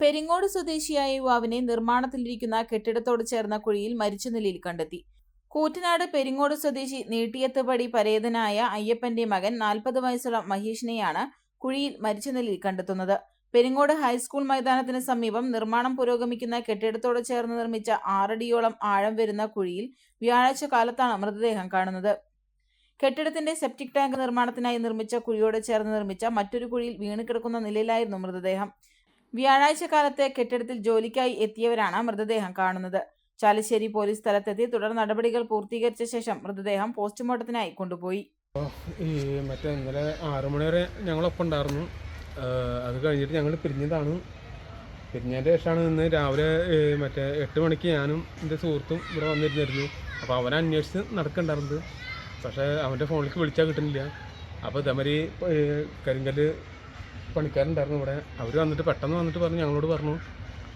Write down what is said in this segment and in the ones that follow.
പെരിങ്ങോട് സ്വദേശിയായ യുവാവിനെ നിർമ്മാണത്തിലിരിക്കുന്ന കെട്ടിടത്തോട് ചേർന്ന കുഴിയിൽ മരിച്ച നിലയിൽ കണ്ടെത്തി. കൂറ്റനാട് പെരിങ്ങോട് സ്വദേശി നീട്ടിയത്തുപടി പരേതനായ അയ്യപ്പന്റെ മകൻ നാൽപ്പത് വയസ്സുള്ള മഹേഷിനെയാണ് കുഴിയിൽ മരിച്ച നിലയിൽ കണ്ടെത്തുന്നത്. പെരിങ്ങോട് ഹൈസ്കൂൾ മൈതാനത്തിന് സമീപം നിർമ്മാണം പുരോഗമിക്കുന്ന കെട്ടിടത്തോട് ചേർന്ന് നിർമ്മിച്ച ആറടിയോളം ആഴം വരുന്ന കുഴിയിൽ വ്യാഴാഴ്ച കാലത്താണ് മൃതദേഹം കാണുന്നത്. കെട്ടിടത്തിന്റെ സെപ്റ്റിക് ടാങ്ക് നിർമ്മാണത്തിനായി നിർമ്മിച്ച കുഴിയോട് ചേർന്ന് നിർമ്മിച്ച മറ്റൊരു കുഴിയിൽ വീണ് കിടക്കുന്ന നിലയിലായിരുന്നു മൃതദേഹം. വ്യാഴാഴ്ച കാലത്ത് കെട്ടിടത്തിൽ ജോലിക്കായി എത്തിയവരാണ് മൃതദേഹം കാണുന്നത്. ചാലശ്ശേരി പോലീസ് സ്ഥലത്തെത്തി തുടർ നടപടികൾ പൂർത്തീകരിച്ച ശേഷം മൃതദേഹം പോസ്റ്റ്മോർട്ടത്തിനായി കൊണ്ടുപോയി. ഈ മറ്റേ ഇന്നലെ ആറു മണി വരെ ഞങ്ങളൊപ്പം ഉണ്ടായിരുന്നു. അത് കഴിഞ്ഞിട്ട് ഞങ്ങൾ പിരിഞ്ഞതാണ്. പിരിഞ്ഞതിന്റെ ശേഷമാണ് ഇന്ന് രാവിലെ മറ്റേ എട്ട് മണിക്ക് ഞാനും എന്റെ സുഹൃത്തും ഇവിടെ വന്നിരുന്നിരുന്നു. അപ്പോൾ അവനെ അന്വേഷിച്ച് നടക്കണ്ടായിരുന്നത്. പക്ഷേ അവന്റെ ഫോണിലേക്ക് വിളിച്ചാൽ കിട്ടുന്നില്ല. അപ്പോൾ ഇതേമാതിരി കരിങ്കല്ല് പണിക്കാരുണ്ടായിരുന്നു ഇവിടെ. അവർ വന്നിട്ട് പെട്ടെന്ന് വന്നിട്ട് പറഞ്ഞു ഞങ്ങളോട് പറഞ്ഞു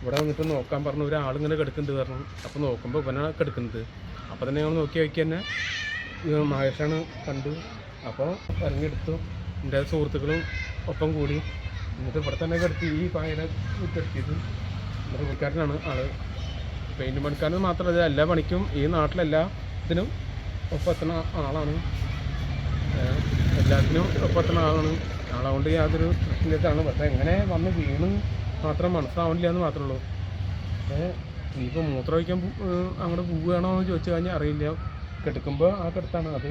ഇവിടെ വന്നിട്ട് നോക്കാൻ പറഞ്ഞു ഒരാളിങ്ങനെ കിടക്കുന്നുണ്ട് പറഞ്ഞു. അപ്പോൾ നോക്കുമ്പോൾ ഇവനാണ് കിടക്കുന്നത്. അപ്പോൾ തന്നെ ഞങ്ങൾ നോക്കി നോക്കി തന്നെ മഹേഷാണ് കണ്ടു. അപ്പോൾ ഇറങ്ങിയെടുത്തു. എന്റെ സുഹൃത്തുക്കളും ഒപ്പം കൂടി. എന്നിട്ട് ഇവിടെ തന്നെ കിടത്തി ഈ പായനെ കിടത്തിയത് എന്റെ പണിക്കാരനാണ് ആൾ. പെയിന്റ് പണിക്കാരൻ മാത്രമല്ല എല്ലാ പണിക്കും ഈ നാട്ടിലെല്ലാ ഇതിനും ഒപ്പം എത്തുന്ന ആളാണ്. എല്ലാത്തിനും ഒപ്പം എത്തുന്ന ആളാണ്. ആളതുകൊണ്ട് യാതൊരു പ്രശ്നത്തിലാണ് പക്ഷേ എങ്ങനെ വന്ന് വീണ് മാത്രം മനസ്സിലാവണില്ല എന്ന് മാത്രമേ ഉള്ളൂ പക്ഷേ ഇനിയിപ്പോൾ മൂത്രം ഒഴിക്കാൻ അങ്ങോട്ട് പോവുകയാണോ എന്ന് ചോദിച്ചു കഴിഞ്ഞാൽ അറിയില്ല. കിടക്കുമ്പോൾ ആ കിടത്താണ്. അത്